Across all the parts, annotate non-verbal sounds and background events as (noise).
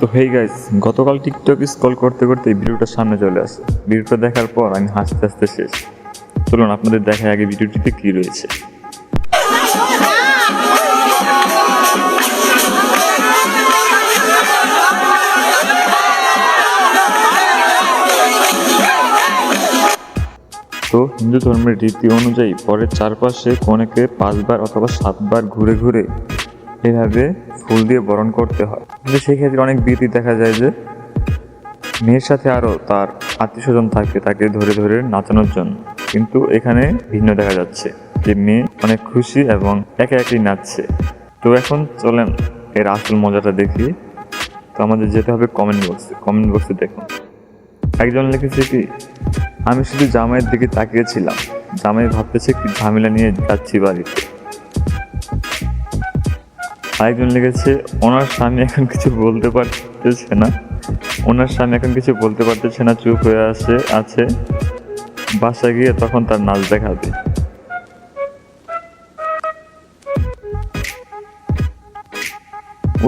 তো hey guys গতকাল TikTok scroll করতে করতে ভিডিওটা সামনে চলে আসে। ভিডিওটা দেখার পর আমি হাসতে হাসতে শেষ। চলুন, আপনাদের দেখায় আগে ভিডিওটিতে কি রয়েছে। তো হিন্দু ধর্মের রীতি অনুযায়ী পরের চারপাশে কনেকে পাঁচবার অথবা সাতবার ঘুরে ঘুরে এভাবে ফুল দিয়ে বরণ করতে হয়। কিন্তু সেই ক্ষেত্রে অনেক বিধি দেখা যায় যে, মেয়ের সাথে আরও তার আত্মীয় স্বজন থাকে, তাকে ধরে ধরে নাচানোর জন্য। কিন্তু এখানে ভিন্ন দেখা যাচ্ছে যে, মেয়ে অনেক খুশি এবং একে একেই নাচছে। তো এখন চলেন এর আসল মজাটা দেখি। তো আমাদের যেতে হবে কমেন্ট বক্সে কমেন্ট বক্সে দেখুন। একজন লিখেছে কি, আমি শুধু জামাইয়ের দিকে তাকিয়েছিলাম। জামাই ভাবতেছে কি ঝামেলা নিয়ে যাচ্ছি বাড়িতে। আরেকজন লিখেছে, ওনার স্বামী এখন কিছু বলতে পারতেছে না। ওনার স্বামী এখন কিছু বলতে পারতেছে না, চুপ হয়ে আসে আছে। বাসা গিয়ে তখন তার নাচ দেখাবে।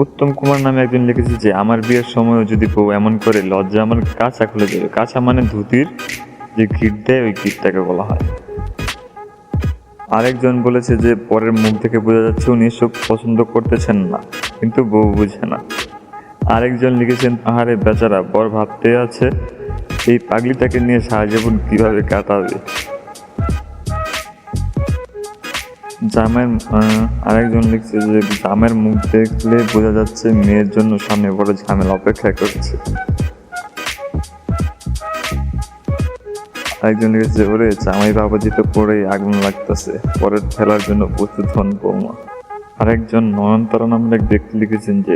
উত্তম কুমার নামে একজন লিখেছে যে, আমার বিয়ের সময়ও যদি বউ এমন করে, লজ্জা আমার কাঁচা খুলে যাবে। কাঁচা মানে ধুতির যে গিট দেয়, ওই গিটটাকে বলা হয়। আরেকজন বলেছে যে পরের মুখ থেকে বোঝা যাচ্ছে উনি এসব পছন্দ করতেছেন না কিন্তু বউ বুঝে না। আরেকজন লিখেছেন আহারে বেচারা বর ভাবতে আছে এই পাগলিটাকে নিয়ে সারা জীবন কীভাবে কাটাবে? আহ, আরেকজন লিখছে যে জামের মুখ দেখলে বোঝা যাচ্ছে মেয়ের জন্য সামনে বড় ঝামেলা অপেক্ষা করছে। আরেকজন লিখেছে ওরে জামাই বাবাজি তো পরেই আগুন লাগতেছে, পরের ফেলার জন্য প্রস্তুত হন বৌমা। আরেকজন নয়নতারা নামের এক ব্যক্তি লিখেছেন যে,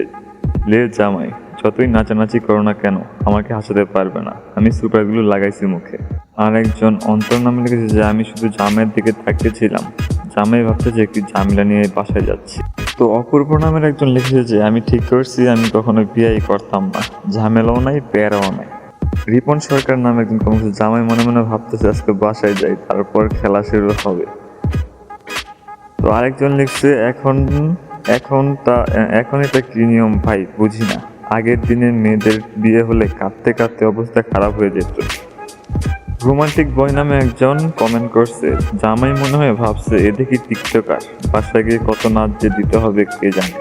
লে জামাই, যতই নাচানাচি করো না কেন, আমাকে হাসাতে পারবে না, আমি সুপারগুলো লাগাইছি মুখে। আর একজন অন্তর নামে লিখেছে যে, আমি শুধু জামের দিকে তাকিয়েছিলাম, জামাই ভাবছে যে একটি ঝামেলা নিয়ে বাসায় যাচ্ছি। তো অপূর্ব নামের একজন লিখেছে যে, আমি ঠিক করছি, আমি কখনো বিয়াই করতাম না, ঝামেলাও নাই, প্যারাও নাই। রিপন সরকার নামে একজন কমেছে জামাই মনে মনে ভাবতেছে আজকে বাসায় যাই, তারপর খেলা শুরু হবে। তো আরেকজন লিখছে, এখন এখন তা, এখন এটা কি নিয়ম ভাই? বুঝি না। আগের দিনে মেয়েদের বিয়ে হলে কাঁদতে কাঁদতে অবস্থা খারাপ হয়ে যেত। রোমান্টিক বয় নামে একজন কমেন্ট করছে, জামাই মনে হয় ভাবছে এ দেখি টিকটকার। বাসায় গিয়ে কত নাচ যে দিতে হবে, কে জানে?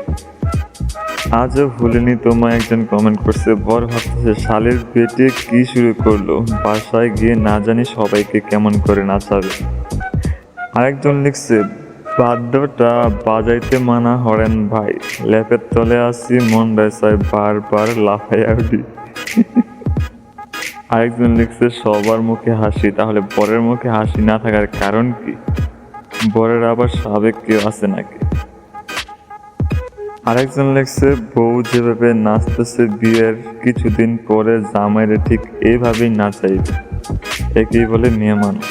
আজও ভুলিনি তোমায়, একজন কমেন্ট করছে, বর ভাবতেছে, শালের পেটে কি শুরু করল? বাসায় গিয়ে না জানি সবাইকে কেমন করে নাচাবে। আরেকজন লিখছে, বাদ্যটা বাজাইতে মানা হরেন ভাই ল্যাপের তলে আসি মন বেসায় বারবার লাফাইয়া উঠি। (laughs) আরেকজন লিখছে, সবার মুখে হাসি, তাহলে বরের মুখে হাসি না থাকার কারণ কি? বরের আবার সাবেক কেউ আছে নাকি? আরেকজন লেখছে, বউ যেভাবে নাচতেছে বিয়ের কিছুদিন পরে জামাইরে ঠিক এইভাবেই নাচাইবে। একেই বলে মেয়ে মানুষ।